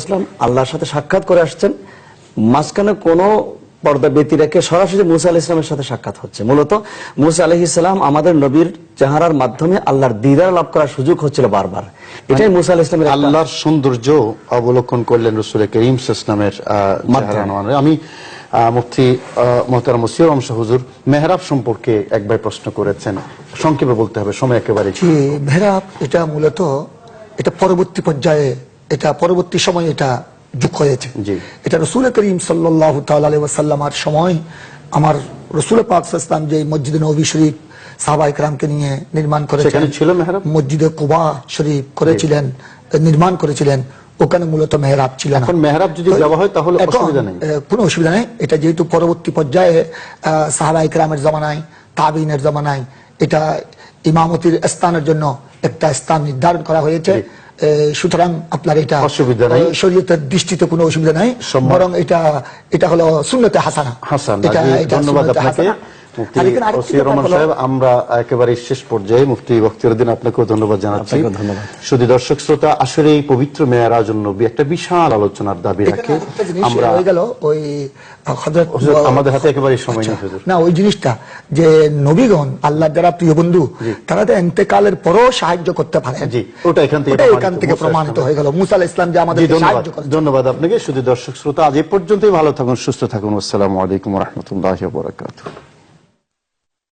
আসলাম আল্লাহর সাথে সাক্ষাৎ করে আসছেন। মাঝখানে কোনো পর্দা ব্যতি রেখে সরাসরি মুসা আলাহ ইসলামের সাথে সাক্ষাৎ হচ্ছে। মূলত মুসা আলহ ইসলাম আমাদের নবীর চেহারার মাধ্যমে আল্লাহর দিদার লাভ করার সুযোগ হচ্ছিল বারবার। এটাই মুসা আলাহ ইসলামের আল্লাহর সৌন্দর্য অবলোকন করলেন রসুল করিম ইসলামের মাধ্যমে। আমি মুফতি মোহতারা মুসির অংশ হুজুর মেহরাব সম্পর্কে একবার প্রশ্ন করেছেন। সংক্ষেপে বলতে হবে সময় একেবারে যে মেহরাব এটা মূলত এটা পরবর্তী পর্যায়ে এটা পরবর্তী সময় এটা যুগ হয়েছে। এটা রসুল করিম সাল্লাহ তাল্লামার সময় আমার রসুল পাক ইসলাম যে মসজিদ নবী শরীফ সাহাবা ইকরামকে নিয়ে নির্মাণ মেহরাব? মসজিদে কুবা শরীফ করেছিলেন নির্মাণ করেছিলেন ওখানে মূলত মেহরাব ছিল না। মেহরাব যদি দেওয়া হয় তাহলে অসুবিধা নেই। কোনো অসুবিধা নেই। এটা যেহেতু পরবর্তী পর্যায়ে সাহাবা ইকরামের জমানায় তাবিনের জমানায় এটা ইমামতির স্থানের জন্য একটা স্থান নির্ধারণ করা হয়েছে। সুতরাং আপনার এটা অসুবিধা নাই। শরীয়তের দৃষ্টিতে কোনো অসুবিধা নাই বরং এটা এটা হলো শূন্যতে হাসানা। হাসান ধন্যবাদ আপনাকে। হাসানা। মুফতি আর এখানে আরেকটি ওসির ব্যাপার রহমান হলো- সাহেব আমরা একেবারে শেষ পর্যায়ে মুফতি বক্তিয়ারুদ্দিন আপনাকেও ধন্যবাদ জানাচ্ছি। শুধু দর্শক শ্রোতা আসলে এই পবিত্র মেয়ারাজ নবী একটা বিশাল আলোচনার দাবি রাখে। আমরা গেল ওই আহ, হযরত- হুজুর, আমাদের হাতে একেবারে সময় নেই না ওই জিনিসটা যে নবীগণ আল্লাহ যারা প্রিয় বন্ধু তারা তো এন্তেকালের পরও সাহায্য করতে পারে। জি, ওটা এখান থেকে প্রমাণিত, এখান থেকে মুসা প্রমাণিত ইসলাম। হয়ে গেল। মুসা ইসলাম যে আমাদের ধন্যবাদ। সাহায্য করে ধন্যবাদ আপনাকে। শুধু দর্শক শ্রোতা আজ এই পর্যন্তই ভালো থাকুন সুস্থ থাকুন। আসসালামু আলাইকুম রহমতুল্লাহ বরাকাতুহ।